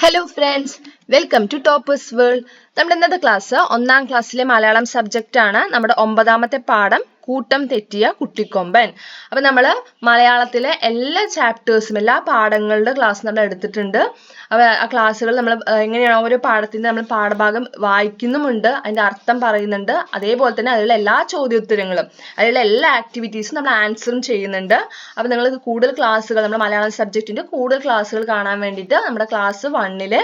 Hello friends welcome to toppers world നമ്മുടെ ഇന്നത്തെ class ഒന്നാം ക്ലാസ്സിലെ മലയാളം സബ്ജക്റ്റ് ആണ്. നമ്മുടെ ഒമ്പതാമത്തെ പാഠം കൂട്ടം തെറ്റിയ കുട്ടിക്കൊമ്പൻ. അപ്പൊ നമ്മൾ മലയാളത്തിലെ എല്ലാ ചാപ്റ്റേഴ്സും എല്ലാ പാഠങ്ങളുടെ ക്ലാസ് നമ്മൾ എടുത്തിട്ടുണ്ട്. അപ്പൊ ആ ക്ലാസ്സുകൾ നമ്മൾ എങ്ങനെയാണ് ഓരോ പാഠത്തിന്റെ നമ്മൾ പാഠഭാഗം വായിക്കുന്നുമുണ്ട്. അതിന്റെ അർത്ഥം പറയുന്നുണ്ട്. അതേപോലെ തന്നെ അതിലുള്ള എല്ലാ ചോദ്യോത്തരങ്ങളും അതിലുള്ള എല്ലാ ആക്ടിവിറ്റീസും നമ്മൾ ആൻസറും ചെയ്യുന്നുണ്ട്. അപ്പൊ നിങ്ങൾ കൂടുതൽ ക്ലാസ്സുകൾ നമ്മുടെ മലയാളം സബ്ജക്റ്റിന്റെ കൂടുതൽ ക്ലാസ്സുകൾ കാണാൻ വേണ്ടിയിട്ട് നമ്മുടെ ക്ലാസ് വണ്ണിൽ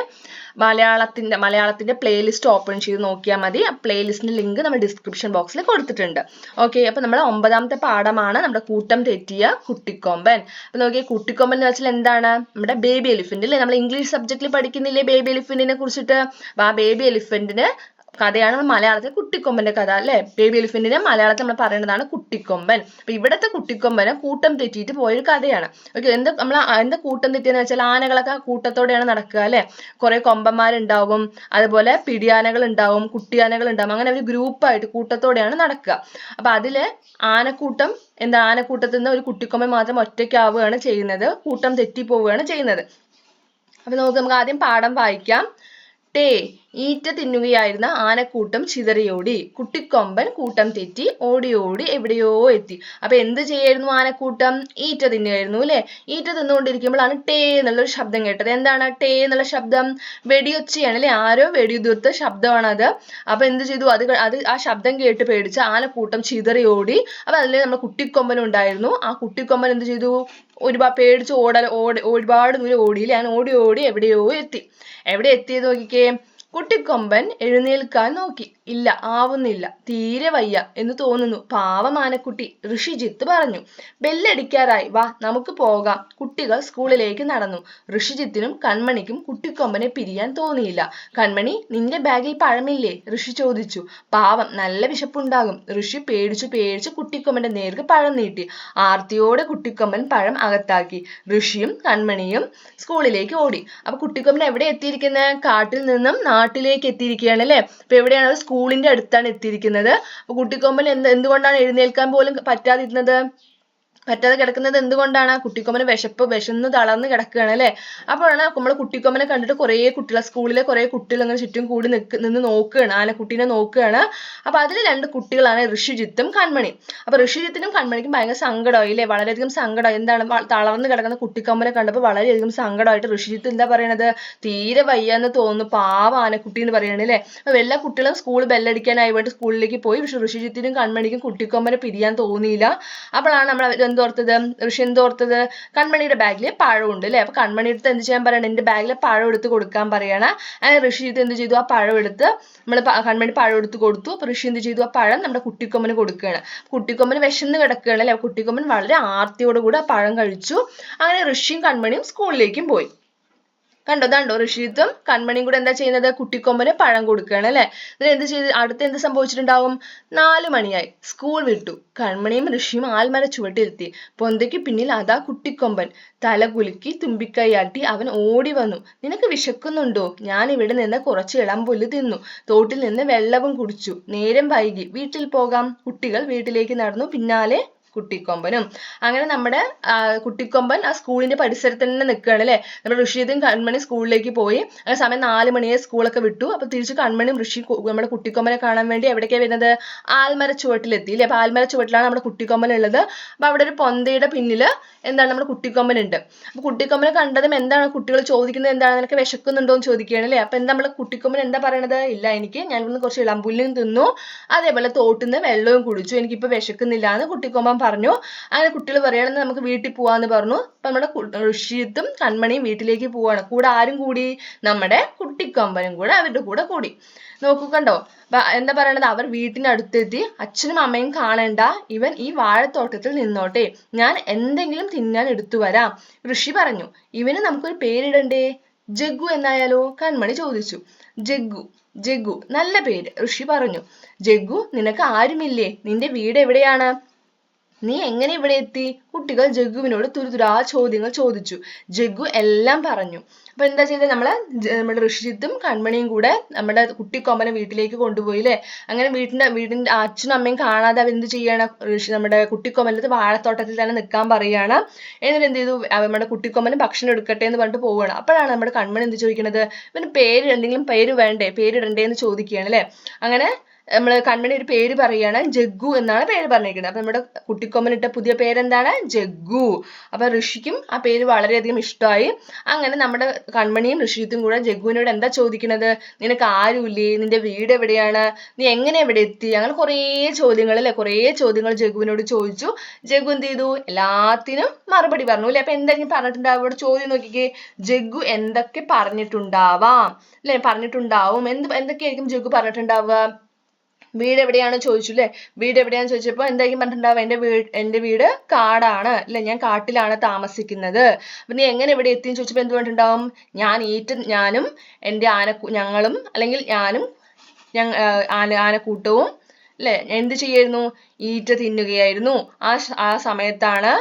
മലയാളത്തിന്റെ മലയാളത്തിന്റെ പ്ലേലിസ്റ്റ് ഓപ്പൺ ചെയ്ത് നോക്കിയാൽ മതി. ആ പ്ലേലിസ്റ്റിന്റെ ലിങ്ക് നമ്മൾ ഡിസ്ക്രിപ്ഷൻ ബോക്സിൽ കൊടുത്തിട്ടുണ്ട്. ഓക്കെ അപ്പോൾ നമ്മുടെ ഒമ്പതാമത്തെ പാഠമാണ് നമ്മുടെ കൂട്ടം തെറ്റിയ കുട്ടിക്കൊമ്പൻ. അപ്പോൾ നോക്കിയേ കുട്ടിക്കൊമ്പൻ എന്ന് വെച്ചാൽ എന്താണ്? നമ്മുടെ ബേബി എലിഫന്റ് അല്ലേ? നമ്മൾ ഇംഗ്ലീഷ് സബ്ജക്റ്റിൽ പഠിക്കുന്നില്ലേ ബേബി എലിഫന്റിനെ കുറിച്ചിട്ട്? ആ ബേബി എലിഫന്റിന് കഥയാണ് നമ്മൾ മലയാളത്തിൽ കുട്ടിക്കൊമ്പന്റെ കഥ അല്ലെ? ബേബി എലിഫന്റിനെ മലയാളത്തിൽ നമ്മൾ പറയുന്നതാണ് കുട്ടിക്കൊമ്പൻ. അപ്പൊ ഇവിടത്തെ കുട്ടിക്കൊമ്പന് കൂട്ടം തെറ്റിയിട്ട് പോയൊരു കഥയാണ്. ഓക്കെ എന്ത് നമ്മൾ എന്താ കൂട്ടം തെറ്റിയെന്ന് വെച്ചാൽ ആനകളൊക്കെ കൂട്ടത്തോടെയാണ് നടക്കുക അല്ലെ? കുറെ കൊമ്പന്മാരുണ്ടാവും അതുപോലെ പിടിയാനകൾ ഉണ്ടാവും കുട്ടിയാനകൾ ഉണ്ടാവും അങ്ങനെ ഒരു ഗ്രൂപ്പായിട്ട് കൂട്ടത്തോടെയാണ് നടക്കുക. അപ്പൊ അതിൽ ആനക്കൂട്ടം എന്താ ആനക്കൂട്ടത്തിൽ നിന്ന് ഒരു കുട്ടിക്കൊമ്പൻ മാത്രം ഒറ്റയ്ക്കാവുകയാണ് ചെയ്യുന്നത് കൂട്ടം തെറ്റി പോവുകയാണ് ചെയ്യുന്നത്. അപ്പൊ നമുക്ക് നമുക്ക് ആദ്യം പാഠം വായിക്കാം. ടേ ഈറ്റ തിന്നുകയായിരുന്ന ആനക്കൂട്ടം ചിതറിയോടി. കുട്ടിക്കൊമ്പൻ കൂട്ടം തെറ്റി ഓടി ഓടി എവിടെയോ എത്തി. അപ്പൊ എന്ത് ചെയ്യായിരുന്നു ആനക്കൂട്ടം? ഈറ്റ തിന്നുകയായിരുന്നു അല്ലെ? ഈറ്റ തിന്നുകൊണ്ടിരിക്കുമ്പോഴാണ് ടേ എന്നുള്ളൊരു ശബ്ദം കേട്ടത്. എന്താണ് ടേ എന്നുള്ള ശബ്ദം? വെടിയൊച്ചയാണ് അല്ലെ? ആരോ വെടിയുതിർത്ത ശബ്ദമാണത്. അപ്പൊ എന്ത് ചെയ്തു? അത് അത് ആ ശബ്ദം കേട്ട് പേടിച്ച് ആനക്കൂട്ടം ചിതറി ഓടി അപ്പൊ അതിൽ നമ്മുടെ കുട്ടിക്കൊമ്പൻ ഉണ്ടായിരുന്നു. ആ കുട്ടിക്കൊമ്പൻ എന്ത് ചെയ്തു? ഒരുപാട് പേടിച്ച് ഓട ഓടി ഒരുപാട് ദൂരം ഓടിയില്ല. ഞാൻ ഓടി ഓടി എവിടെയോ എത്തി. എവിടെ എത്തിയത് നോക്കിക്കേ. കുട്ടിക്കൊമ്പൻ എഴുന്നേൽക്കാൻ നോക്കി. ഇല്ല ആവുന്നില്ല. തീരെ വയ്യ എന്ന് തോന്നുന്നു. പാവം ആനക്കുട്ടി ഋഷിജിത്ത് പറഞ്ഞു. ബെല്ലടിക്കാറായി. വാ നമുക്ക് പോകാം. കുട്ടികൾ സ്കൂളിലേക്ക് നടന്നു. ഋഷിജിത്തിനും കൺമണിക്കും കുട്ടിക്കൊമ്പനെ പിരിയാൻ തോന്നിയില്ല. കൺമണി നിന്റെ ബാഗിൽ പഴമില്ലേ? ഋഷി ചോദിച്ചു. പാവം നല്ല വിശപ്പുണ്ടാകും. ഋഷി പേടിച്ചു പേടിച്ചു കുട്ടിക്കൊമ്പന്റെ നേർക്ക് പഴം നീട്ടി. ആർത്തിയോടെ കുട്ടിക്കൊമ്പൻ പഴം അകത്താക്കി. ഋഷിയും കൺമണിയും സ്കൂളിലേക്ക് ഓടി. അപ്പൊ കുട്ടിക്കൊമ്പൻ എവിടെ എത്തിയിരിക്കുന്നത് കാട്ടിൽ നിന്നും നാട്ടിലേക്ക് എത്തിയിരിക്കുകയാണ് അല്ലെ അപ്പൊ എവിടെയാണ് സ്കൂളിന്റെ അടുത്താണ് എത്തിയിരിക്കുന്നത്. അപ്പൊ കുട്ടിക്കൊമ്പൻ എന്ത് എന്തുകൊണ്ടാണ് എഴുന്നേൽക്കാൻ പോലും പറ്റാതിരുന്നത്? പറ്റാതെ കിടക്കുന്നത് എന്തുകൊണ്ടാണ്? കുട്ടിക്കൊമ്പന് വിശപ്പ് വിശന്ന് തളർന്ന് കിടക്കുകയാണ് അല്ലെ? അപ്പോഴാണ് നമ്മൾ കുട്ടിക്കൊമ്പനെ കണ്ടിട്ട് കുറേ കുട്ടികൾ സ്കൂളിലെ കുറേ കുട്ടികൾ അങ്ങനെ ചുറ്റും കൂടി നിൽക്ക് നിന്ന് നോക്കുകയാണ് ആനക്കുട്ടീനെ നോക്കുകയാണ്. അപ്പൊ അതിൽ രണ്ട് കുട്ടികളാണ് ഋഷിജിത്തും കൺമണി. അപ്പൊ ഋഷിജിത്തിനും കൺമണിക്കും ഭയങ്കര സങ്കടമായി അല്ലേ? വളരെയധികം സങ്കടമായി. എന്താണ്? തളർന്ന് കിടക്കുന്ന കുട്ടിക്കൊമ്പനെ കണ്ടപ്പോൾ വളരെയധികം സങ്കടമായിട്ട് ഋഷിജിത്ത് എന്താ പറയണത്? തീരെ വയ്യ എന്ന് തോന്നുന്നു പാവ ആനക്കുട്ടി എന്ന് പറയണ അല്ലേ? അപ്പൊ എല്ലാ കുട്ടികളും സ്കൂൾ ബെല്ലടിക്കാനായി വേണ്ടി സ്കൂളിലേക്ക് പോയി. പക്ഷെ ഋഷിജിത്തിനും കൺമണിക്കും കുട്ടിക്കൊമ്പനെ പിരിയാൻ തോന്നിയില്ല. അപ്പോഴാണ് നമ്മൾ എന്തോർത്തത് ഋഷി എന്തോർത്തത് കൺമണിയുടെ ബാഗിൽ പഴം ഉണ്ട് അല്ലേ അപ്പൊ കൺമണി എടുത്ത് എന്ത് ചെയ്യാൻ പറയണം? എന്റെ ബാഗിൽ പഴം എടുത്ത് കൊടുക്കാൻ പറയണം. അങ്ങനെ ഋഷി ഇത് എന്ത് ചെയ്തു? ആ പഴം എടുത്ത് നമ്മൾ കൺമണി പഴം എടുത്ത് കൊടുത്തു. അപ്പൊ ഋഷി എന്ത് ചെയ്തു? ആ പഴം നമ്മുടെ കുട്ടിക്കൊമ്മന് കൊടുക്കുകയാണ്. കുട്ടിക്കൊമ്പന് വിശന്ന് കിടക്കുകയാണ് അല്ലെ കുട്ടിക്കൊമ്പൻ വളരെ ആർത്തിയോടുകൂടി ആ പഴം കഴിച്ചു. അങ്ങനെ ഋഷിയും കൺമണിയും സ്കൂളിലേക്കും പോയി. കണ്ടോ? കണ്ടോ ഋഷിത്വം കൺമണിയും കൂടെ എന്താ ചെയ്യുന്നത്? കുട്ടിക്കൊമ്പന് പഴം കൊടുക്കുകയാണ് അല്ലെ? എന്നിട്ട് എന്ത് ചെയ്ത് അടുത്ത് എന്ത് സംഭവിച്ചിട്ടുണ്ടാവും? നാല് മണിയായി. സ്കൂൾ വിട്ടു. കൺമണിയും ഋഷിയും ആൽമര ചുവട്ടിലെത്തി. പൊന്തയ്ക്ക് പിന്നിൽ അതാ കുട്ടിക്കൊമ്പൻ. തല കുലുക്കി തുമ്പിക്കൈയാട്ടി അവൻ ഓടി വന്നു. നിനക്ക് വിശക്കുന്നുണ്ടോ? ഞാൻ ഇവിടെ നിന്ന് കുറച്ച് ഇളം പുല്ല് തിന്നു. തോട്ടിൽ നിന്ന് വെള്ളവും കുടിച്ചു. നേരം വൈകി. വീട്ടിൽ പോകാം. കുട്ടികൾ വീട്ടിലേക്ക് നടന്നു. പിന്നാലെ കുട്ടിക്കൊമ്പനും. അങ്ങനെ നമ്മുടെ കുട്ടിക്കൊമ്പൻ ആ സ്കൂളിന്റെ പരിസരത്ത് തന്നെ നിൽക്കുകയാണ് അല്ലെ? നമ്മുടെ ഋഷിയതും കൺമണി സ്കൂളിലേക്ക് പോയി. അങ്ങനെ സമയം നാല് മണിയെ സ്കൂളൊക്കെ വിട്ടു. അപ്പൊ തിരിച്ച് കൺമണിയും ഋഷി നമ്മുടെ കുട്ടിക്കൊമ്പനെ കാണാൻ വേണ്ടി എവിടേക്കാണ് വരുന്നത്? ആൽമര ചുവട്ടിലെത്തി അല്ലെ? അപ്പൊ ആൽമര ചുവട്ടിലാണ് നമ്മുടെ കുട്ടിക്കൊമ്പൻ ഉള്ളത്. അപ്പൊ അവിടെ ഒരു പൊന്തയുടെ പിന്നിൽ എന്താണ് നമ്മുടെ കുട്ടിക്കൊമ്പൻ ഉണ്ട്. അപ്പൊ കുട്ടിക്കൊമ്പനെ കണ്ടതും എന്താണ് കുട്ടികൾ ചോദിക്കുന്നത്? എന്താണ് നിനക്ക് വിശക്കുന്നുണ്ടോ എന്ന് ചോദിക്കുകയാണ് അല്ലെ? അപ്പൊ എന്താ നമ്മുടെ കുട്ടിക്കൊമ്പൻ എന്താ പറയണത്? ഇല്ല എനിക്ക് ഞാൻ ഇവിടുന്ന് കുറച്ച് ഇളമ്പുല്ലും തിന്നു. അതേപോലെ തോട്ടിൽ നിന്ന് വെള്ളവും കുടിച്ചു. എനിക്കിപ്പോ വിശക്കുന്നില്ല എന്ന് കുട്ടിക്കൊമ്പൻ പറഞ്ഞു. അങ്ങനെ കുട്ടികൾ പറയുകയാണെന്ന് നമുക്ക് വീട്ടിൽ പോവാന്ന് പറഞ്ഞു. അപ്പൊ നമ്മുടെ ഋഷിയത്തും കൺമണിയും വീട്ടിലേക്ക് പോവാണ്. കൂടെ ആരും കൂടി നമ്മുടെ കുട്ടിക്കൊമ്പനും കൂടെ അവരുടെ കൂടെ കൂടി. നോക്കൂ കണ്ടോ? എന്താ പറയണത്? അവർ വീട്ടിനടുത്തെത്തി. അച്ഛനും അമ്മയും കാണേണ്ട. ഇവൻ ഈ വാഴത്തോട്ടത്തിൽ നിന്നോട്ടെ. ഞാൻ എന്തെങ്കിലും തിന്നാൻ എടുത്തു വരാം. ഋഷി പറഞ്ഞു. ഇവന് നമുക്കൊരു പേരിടണ്ടേ? ജഗ്ഗു എന്നായാലോ? കൺമണി ചോദിച്ചു. ജഗ്ഗു ജഗ്ഗു നല്ല പേര്. ഋഷി പറഞ്ഞു. ജഗ്ഗു നിനക്ക് ആരുമില്ലേ? നിന്റെ വീട് എവിടെയാണ്? നീ എങ്ങനെ ഇവിടെ എത്തി? കുട്ടികൾ ജഗ്ഗുവിനോട് തുരുതുരാ ചോദ്യങ്ങൾ ചോദിച്ചു. ജഗ്ഗു എല്ലാം പറഞ്ഞു. അപ്പൊ എന്താ ചെയ്തത് നമ്മളെ നമ്മുടെ ഋഷിജിത്തും കൺമണിയും കൂടെ നമ്മുടെ കുട്ടിക്കൊമ്പനെ വീട്ടിലേക്ക് കൊണ്ടുപോയി അല്ലേ അങ്ങനെ വീട്ടിന്റെ വീടിന്റെ അച്ഛനും അമ്മയും കാണാതെ അവർ എന്ത് ചെയ്യണം? ഋഷി നമ്മുടെ കുട്ടിക്കൊമ്പനത്ത് വാഴത്തോട്ടത്തിൽ തന്നെ നിൽക്കാൻ പറയുകയാണ് എന്നിട്ട് എന്ത് ചെയ്തു? നമ്മുടെ കുട്ടിക്കൊമ്പന് ഭക്ഷണം എടുക്കട്ടെ എന്ന് പറഞ്ഞിട്ട് പോവുകയാണ് അപ്പോഴാണ് നമ്മുടെ കൺമണി എന്ത് ചോദിക്കുന്നത് ഇവന് പേര് എന്തെങ്കിലും പേര് വേണ്ടേ? പേരിടണ്ടേ എന്ന് ചോദിക്കുകയാണ് അല്ലേ അങ്ങനെ നമ്മൾ കൺമണി ഒരു പേര് പറയുകയാണ് ജഗ്ഗു എന്നാണ് പേര് പറഞ്ഞിരിക്കുന്നത് അപ്പൊ നമ്മുടെ കുട്ടിക്കൊമ്പൻ ഇട്ട പുതിയ പേരെന്താണ്? ജഗ്ഗു. അപ്പൊ ഋഷിക്കും ആ പേര് വളരെയധികം ഇഷ്ടമായി. അങ്ങനെ നമ്മുടെ കൺമണിയും ഋഷിത്തും കൂടെ ജഗ്ഗുവിനോട് എന്താ ചോദിക്കുന്നത് നിനക്ക് ആരുമില്ലേ? നിന്റെ വീട് എവിടെയാണ്? നീ എങ്ങനെ എവിടെ എത്തി? അങ്ങനെ കുറേ ചോദ്യങ്ങൾ അല്ലെ കുറേ ചോദ്യങ്ങൾ ജഗ്ഗുവിനോട് ചോദിച്ചു. ജഗ്ഗു എന്ത് ചെയ്തു? എല്ലാത്തിനും മറുപടി പറഞ്ഞു അല്ലെ? അപ്പൊ എന്തായിരിക്കും പറഞ്ഞിട്ടുണ്ടാവും ഇവിടെ ചോദ്യം നോക്കിക്കേ. ജഗ്ഗു എന്തൊക്കെ പറഞ്ഞിട്ടുണ്ടാവാം? അല്ലെ? പറഞ്ഞിട്ടുണ്ടാവും. എന്ത് എന്തൊക്കെയായിരിക്കും ജഗ്ഗു പറഞ്ഞിട്ടുണ്ടാവുക? വീട് എവിടെയാണ് ചോദിച്ചു അല്ലേ വീട് എവിടെയാന്ന് ചോദിച്ചപ്പോൾ എന്തായിരിക്കും പറഞ്ഞിട്ടുണ്ടാവുക? എന്റെ വീട് എന്റെ വീട് കാടാണ്. അല്ലെ ഞാൻ കാട്ടിലാണ് താമസിക്കുന്നത്. അപ്പൊ നീ എങ്ങനെ ഇവിടെ എത്തിയെന്ന് ചോദിച്ചപ്പോൾ എന്ത് പറഞ്ഞിട്ടുണ്ടാവും? ഞാൻ ഈറ്റ് ഞാനും എന്റെ ആന ഞങ്ങളും അല്ലെങ്കിൽ ഞാനും ഞങ്ങ ആന ആനക്കൂട്ടവും അല്ലെ എന്ത് ചെയ്യായിരുന്നു ഈറ്റ തിന്നുകയായിരുന്നു. ആ ആ സമയത്താണ്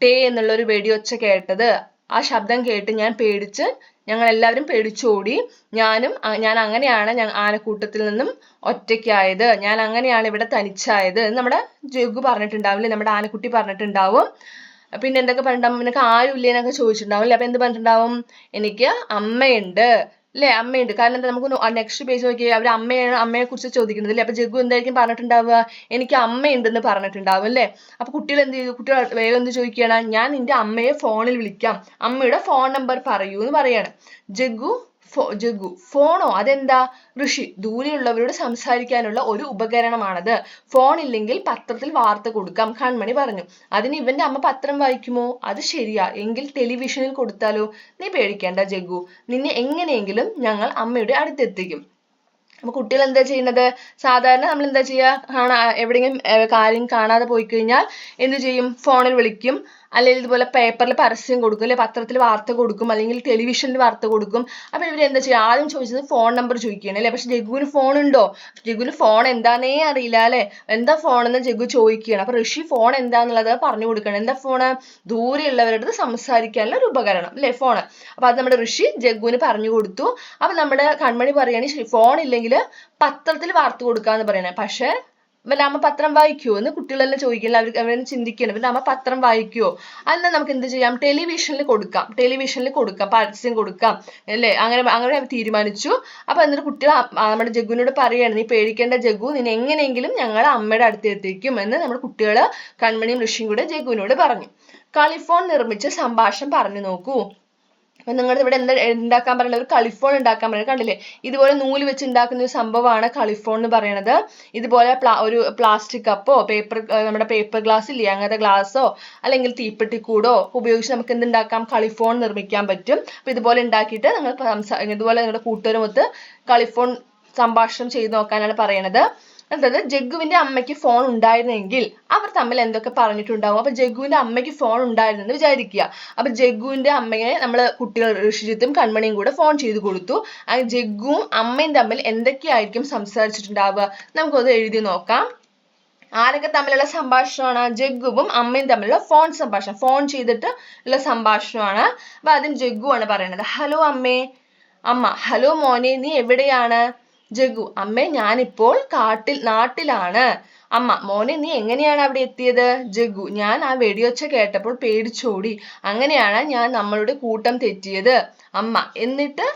ടേ എന്നുള്ള ഒരു വെടിയൊച്ച കേട്ടത്. ആ ശബ്ദം കേട്ട് ഞാൻ പേടിച്ച് ഞങ്ങൾ എല്ലാവരും പേടിച്ചോടി ഞാനും ഞാൻ അങ്ങനെയാണ് ഞാൻ ആനക്കൂട്ടത്തിൽ നിന്നും ഒറ്റയ്ക്കായത്. ഞാൻ അങ്ങനെയാണ് ഇവിടെ തനിച്ചായത് നമ്മുടെ ജഗ്ഗു പറഞ്ഞിട്ടുണ്ടാവില്ലേ? നമ്മുടെ ആനക്കുട്ടി പറഞ്ഞിട്ടുണ്ടാവും. പിന്നെ എന്തൊക്കെ പറഞ്ഞിട്ടുണ്ടാവും? നിനക്ക് ആരും ഇല്ലേ എന്നൊക്കെ ചോദിച്ചിട്ടുണ്ടാവും അല്ലേ അപ്പൊ എന്ത് പറഞ്ഞിട്ടുണ്ടാവും? എനിക്ക് അമ്മയുണ്ട്. അല്ലേ അമ്മയുണ്ട്. കാരണം എന്താ? നമുക്ക് നെക്സ്റ്റ് പേജ് നോക്കിയാൽ അവർ അമ്മയാണ് അമ്മയെ കുറിച്ച് ചോദിക്കുന്നത് അല്ലേ അപ്പൊ ജഗ്ഗു എന്തായിരിക്കും പറഞ്ഞിട്ടുണ്ടാവുക? എനിക്ക് അമ്മയുണ്ടെന്ന് പറഞ്ഞിട്ടുണ്ടാവും അല്ലേ അപ്പൊ കുട്ടികൾ എന്ത് ചെയ്തു കുട്ടികൾ വേഗം എന്ത് ചോദിക്കുകയാണ്? ഞാൻ നിന്റെ അമ്മയെ ഫോണിൽ വിളിക്കാം. അമ്മയുടെ ഫോൺ നമ്പർ പറയൂ എന്ന് പറയാണ്. ജഗ്ഗു ജഗ്ഗു ഫോണോ? അതെന്താ? ഋഷി ദൂരെയുള്ളവരോട് സംസാരിക്കാനുള്ള ഒരു ഉപകരണമാണത്. ഫോൺ ഇല്ലെങ്കിൽ പത്രത്തിൽ വാർത്ത കൊടുക്കാം കൺമണി പറഞ്ഞു. അതിന് ഇവന്റെ അമ്മ പത്രം വായിക്കുമോ? അത് ശരിയാ. എങ്കിൽ ടെലിവിഷനിൽ കൊടുത്താലോ? നീ പേടിക്കേണ്ട ജഗു നിന്നെ എങ്ങനെയെങ്കിലും ഞങ്ങൾ അമ്മയുടെ അടുത്തെത്തിക്കും. അപ്പൊ കുട്ടികൾ എന്താ ചെയ്യുന്നത്? സാധാരണ നമ്മൾ എന്താ ചെയ്യുക? കാണാ എവിടെയെങ്കിലും കാര്യം കാണാതെ പോയി കഴിഞ്ഞാൽ എന്ത് ചെയ്യും? ഫോണിൽ വിളിക്കും. അല്ലെങ്കിൽ ഇതുപോലെ പേപ്പറിൽ പരസ്യം കൊടുക്കും അല്ലെങ്കിൽ പത്രത്തിൽ വാർത്ത കൊടുക്കും അല്ലെങ്കിൽ ടെലിവിഷനിൽ വാർത്ത കൊടുക്കും. അപ്പോൾ ഇവർ എന്താ ചെയ്യുക? ആദ്യം ചോദിച്ചത് ഫോൺ നമ്പർ ചോദിക്കുകയാണ് അല്ലേ? പക്ഷെ ജഗ്ഗുവിന് ഫോൺ ഉണ്ടോ? ജഗ്ഗുവിന് ഫോൺ എന്താന്നേ അറിയില്ല അല്ലെ? എന്താ ഫോൺ എന്ന് ജഗ്ഗു ചോദിക്കുകയാണ്. അപ്പോൾ ഋഷി ഫോൺ എന്താന്നുള്ളത് പറഞ്ഞു കൊടുക്കണം എന്താ ഫോണ് ദൂരെയുള്ളവരുടെ സംസാരിക്കാനുള്ള ഒരു ഉപകരണം അല്ലേ ഫോൺ അപ്പോൾ അത് നമ്മുടെ ഋഷി ജഗ്ഗുവിന് പറഞ്ഞു കൊടുത്തു. അപ്പോൾ നമ്മുടെ കൺമണി പറയുകയാണ് ഫോൺ ഇല്ലെങ്കിൽ പത്രത്തിൽ വാർത്ത കൊടുക്കാന്ന് പറയണേ. പക്ഷെ ഇവന്റെ അമ്മ പത്രം വായിക്കുമോ എന്ന് കുട്ടികളെല്ലാം ചോദിക്കില്ല. അവർ അവരെ ചിന്തിക്കണം ഇവന്റെ അമ്മ പത്രം വായിക്കുമോ അന്ന് നമുക്ക് എന്ത് ചെയ്യാം? ടെലിവിഷനിൽ കൊടുക്കാം. ടെലിവിഷനിൽ കൊടുക്കാം. പരസ്യം കൊടുക്കാം. അല്ലേ? അങ്ങനെ അങ്ങനെ തീരുമാനിച്ചു. അപ്പൊ എന്നിട്ട് കുട്ടികൾ നമ്മുടെ ജഗുവിനോട് പറയാണ് നീ പേടിക്കേണ്ട ജഗു നിന്നെ എങ്ങനെയെങ്കിലും ഞങ്ങൾ അമ്മയുടെ അടുത്ത് എത്തിക്കും എന്ന് നമ്മുടെ കുട്ടികൾ കൺമണിയും ഋഷിയും കൂടെ ജഗുവിനോട് പറഞ്ഞു. കളിഫോൺ നിർമ്മിച്ച് സംഭാഷണം പറഞ്ഞു നോക്കൂ. നിങ്ങൾ ഇവിടെ എന്താ ഉണ്ടാക്കാൻ പറയുന്നത്? ഒരു കളിഫോൺ ഉണ്ടാക്കാൻ പറയുന്നത്. കണ്ടില്ലേ? ഇതുപോലെ നൂൽ വെച്ച് ഉണ്ടാക്കുന്ന ഒരു സംഭവമാണ് കളിഫോൺ എന്ന് പറയുന്നത് ഇതുപോലെ ഒരു പ്ലാസ്റ്റിക് കപ്പോ പേപ്പർ നമ്മുടെ പേപ്പർ ഗ്ലാസ് ഇല്ലേ? അങ്ങനത്തെ ഗ്ലാസ്സോ അല്ലെങ്കിൽ തീപ്പെട്ടിക്കൂടോ ഉപയോഗിച്ച് നമുക്ക് എന്തുണ്ടാക്കാം കളിഫോൺ നിർമ്മിക്കാൻ പറ്റും. അപ്പൊ ഇതുപോലെ ഉണ്ടാക്കിയിട്ട് നിങ്ങൾ ഇതുപോലെ നിങ്ങളുടെ കൂട്ടുകാരുമൊത്ത് കളിഫോൺ സംഭാഷണം ചെയ്തു നോക്കാനാണ് പറയണത്. അതായത് ജഗ്ഗുവിന്റെ അമ്മയ്ക്ക് ഫോൺ ഉണ്ടായിരുന്നെങ്കിൽ അവർ തമ്മിൽ എന്തൊക്കെ പറഞ്ഞിട്ടുണ്ടാവും? അപ്പൊ ജഗ്ഗുവിന്റെ അമ്മയ്ക്ക് ഫോൺ ഉണ്ടായിരുന്നെന്ന് വിചാരിക്കുക. അപ്പൊ ജഗ്ഗുവിന്റെ അമ്മയെ നമ്മൾ കുട്ടികൾ ഋഷിജിത്തും കൺമണിയും കൂടെ ഫോൺ ചെയ്ത് കൊടുത്തു. ആ ജഗ്ഗുവും അമ്മയും തമ്മിൽ എന്തൊക്കെയായിരിക്കും സംസാരിച്ചിട്ടുണ്ടാവുക? നമുക്കത് എഴുതി നോക്കാം. ആരൊക്കെ തമ്മിലുള്ള സംഭാഷണമാണ്? ജഗ്ഗുവും അമ്മയും തമ്മിലുള്ള ഫോൺ സംഭാഷണം. ഫോൺ ചെയ്തിട്ട് ഉള്ള സംഭാഷണമാണ്. അപ്പൊ ആദ്യം ജഗ്ഗു ആണ് പറയുന്നത് ഹലോ അമ്മേ. അമ്മ ഹലോ മോനെ നീ എവിടെയാണ്? ജഗ്ഗു അമ്മേ ഞാനിപ്പോൾ കാട്ടിൽ നാട്ടിലാണ്. അമ്മ മോനെ നീ എങ്ങനെയാണ് അവിടെ എത്തിയത്? ജഗു ഞാൻ ആ വെടിയൊച്ച കേട്ടപ്പോൾ പേടിച്ചോടി. അങ്ങനെയാണ് ഞാൻ നമ്മളുടെ കൂട്ടം തെറ്റിയത്. അമ്മ എന്നിട്ട്?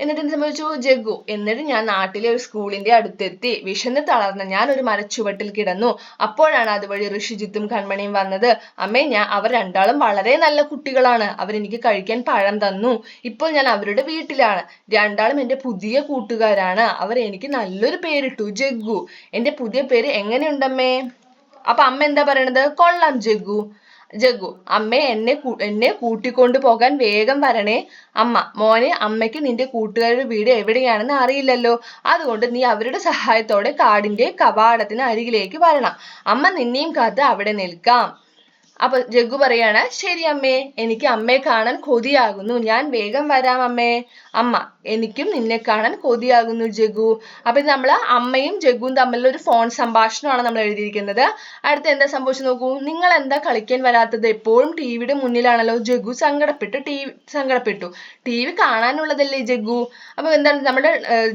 എന്നിട്ട് എന്ത് സംഭവിച്ചു? ജഗ്ഗു എന്നിട്ട് ഞാൻ നാട്ടിലെ ഒരു സ്കൂളിന്റെ അടുത്തെത്തി. വിശന്ന് തളർന്ന ഞാൻ ഒരു മരച്ചുവട്ടിൽ കിടന്നു. അപ്പോഴാണ് അതുവഴി ഋഷിജിത്തും കൺമണിയും വന്നത്. അമ്മേ ഞാൻ അവർ രണ്ടാളും വളരെ നല്ല കുട്ടികളാണ്. അവരെനിക്ക് കഴിക്കാൻ പഴം തന്നു. ഇപ്പോൾ ഞാൻ അവരുടെ വീട്ടിലാണ്. രണ്ടാളും എന്റെ പുതിയ കൂട്ടുകാരാണ്. അവർ എനിക്ക് നല്ലൊരു പേരിട്ടു ജഗ്ഗു. എന്റെ പുതിയ പേര് എങ്ങനെയുണ്ടമ്മേ അപ്പൊ അമ്മ എന്താ പറയണത്? കൊള്ളാം ജഗ്ഗു. ജഗ്ഗു അമ്മ എന്നെ എന്നെ കൂട്ടിക്കൊണ്ടു പോകാൻ വേഗം വരണേ. അമ്മ മോനെ അമ്മയ്ക്ക് നിന്റെ കൂട്ടുകാരുടെ വീട് എവിടെയാണെന്ന് അറിയില്ലല്ലോ. അതുകൊണ്ട് നീ അവരുടെ സഹായത്തോടെ കാടിന്റെ കവാടത്തിന് അരികിലേക്ക് വരണം. അമ്മ നിന്നെയും കാത്ത് അവിടെ നിൽക്കാം. അപ്പൊ ജഗ്ഗു പറയാണ് ശരി അമ്മേ എനിക്ക് അമ്മയെ കാണാൻ കൊതിയാകുന്നു. ഞാൻ വേഗം വരാം അമ്മേ. അമ്മ എനിക്കും നിന്നെ കാണാൻ കൊതിയാകുന്നു ജഗു അപ്പൊ ഇത് നമ്മൾ അമ്മയും ജഗ്ഗുവും തമ്മിലുള്ള ഒരു ഫോൺ സംഭാഷണമാണ് നമ്മൾ എഴുതിയിരിക്കുന്നത്. അടുത്ത എന്താ സംഭവിച്ചു നോക്കൂ. നിങ്ങൾ എന്താ കളിക്കാൻ വരാത്തത്? എപ്പോഴും ടി വിയുടെ മുന്നിലാണല്ലോ ജഗു സങ്കടപ്പെട്ടു ടി സങ്കടപ്പെട്ടു. ടി വി കാണാനുള്ളതല്ലേ ജഗു അപ്പൊ എന്താണ് നമ്മുടെ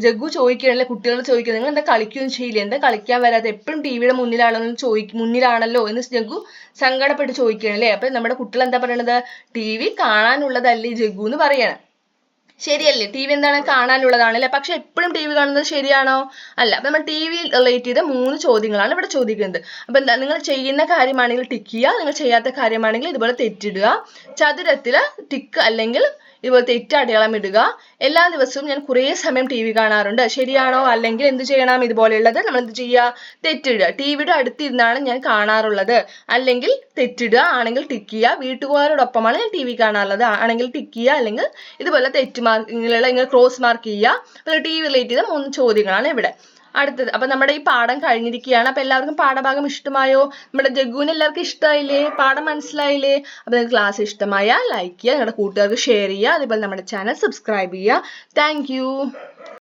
ജഗു ചോദിക്കുകയാണല്ലേ കുട്ടികൾ ചോദിക്കുന്നത് നിങ്ങൾ എന്താ കളിക്കുകയും ചെയ്യില്ല? എന്താ കളിക്കാൻ വരാതെ എപ്പോഴും ടി വിയുടെ മുന്നിലാണല്ലോ ചോദിക്കും മുന്നിലാണല്ലോ? എന്ന് ജഗു സങ്കടപ്പെട്ട് ചോദിക്കുകയാണല്ലേ? അപ്പൊ നമ്മുടെ കുട്ടികൾ എന്താ പറയണത്? ടി വി കാണാനുള്ളതല്ലേ ജഗ്ഗു എന്ന് പറയാണ്. ശരിയല്ലേ? ടി വി എന്താണ് കാണാനുള്ളതാണ് അല്ലേ പക്ഷെ എപ്പോഴും ടി വി കാണുന്നത് ശരിയാണോ? അല്ല അപ്പൊ നമ്മൾ ടി വി റിലേറ്റ് ചെയ്ത മൂന്ന് ചോദ്യങ്ങളാണ് ഇവിടെ ചോദിക്കുന്നത്. അപ്പൊ എന്താ നിങ്ങൾ ചെയ്യുന്ന കാര്യമാണെങ്കിൽ ടിക്ക് ചെയ്യുക നിങ്ങൾ ചെയ്യാത്ത കാര്യമാണെങ്കിൽ ഇതുപോലെ തെറ്റിടുക. ചതുരത്തിൽ ടിക്ക് അല്ലെങ്കിൽ ഇതുപോലെ തെറ്റടയാളം ഇടുക. എല്ലാ ദിവസവും ഞാൻ കുറേ സമയം ടി വി കാണാറുണ്ട്. ശരിയാണോ? അല്ലെങ്കിൽ എന്ത് ചെയ്യണം? ഇതുപോലെയുള്ളത് നമ്മൾ എന്ത് ചെയ്യുക? തെറ്റിടുക. ടി വിയുടെ അടുത്തിരുന്നാണ് ഞാൻ കാണാറുള്ളത്. അല്ലെങ്കിൽ തെറ്റിടുക ആണെങ്കിൽ ടിക്ക് ചെയ്യുക. വീട്ടുകാരോടൊപ്പമാണ് ഞാൻ ടി വി കാണാറുള്ളത്. ആണെങ്കിൽ ടിക്ക് ചെയ്യുക അല്ലെങ്കിൽ ഇതുപോലെ തെറ്റ് മാർക്ക് ഇങ്ങനെയുള്ള ഇങ്ങനെ ക്രോസ് മാർക്ക് ചെയ്യുക. അപ്പോൾ ടി വി റിലേറ്റ് ചെയ്ത മൂന്ന് ചോദ്യങ്ങളാണ് ഇവിടെ. അടുത്തത്. അപ്പൊ നമ്മുടെ ഈ പാഠം കഴിഞ്ഞിരിക്കുകയാണ്. അപ്പൊ എല്ലാവർക്കും പാഠഭാഗം ഇഷ്ടമായോ? നമ്മുടെ ജഗുവിന് എല്ലാവർക്കും ഇഷ്ടമായില്ലേ പാഠം മനസ്സിലായില്ലേ? അപ്പൊ നിങ്ങൾക്ക് ക്ലാസ് ഇഷ്ടമായ ലൈക്ക് ചെയ്യുക. നിങ്ങളുടെ കൂട്ടുകാർക്ക് ഷെയർ ചെയ്യുക. അതുപോലെ നമ്മുടെ ചാനൽ സബ്സ്ക്രൈബ് ചെയ്യുക. താങ്ക്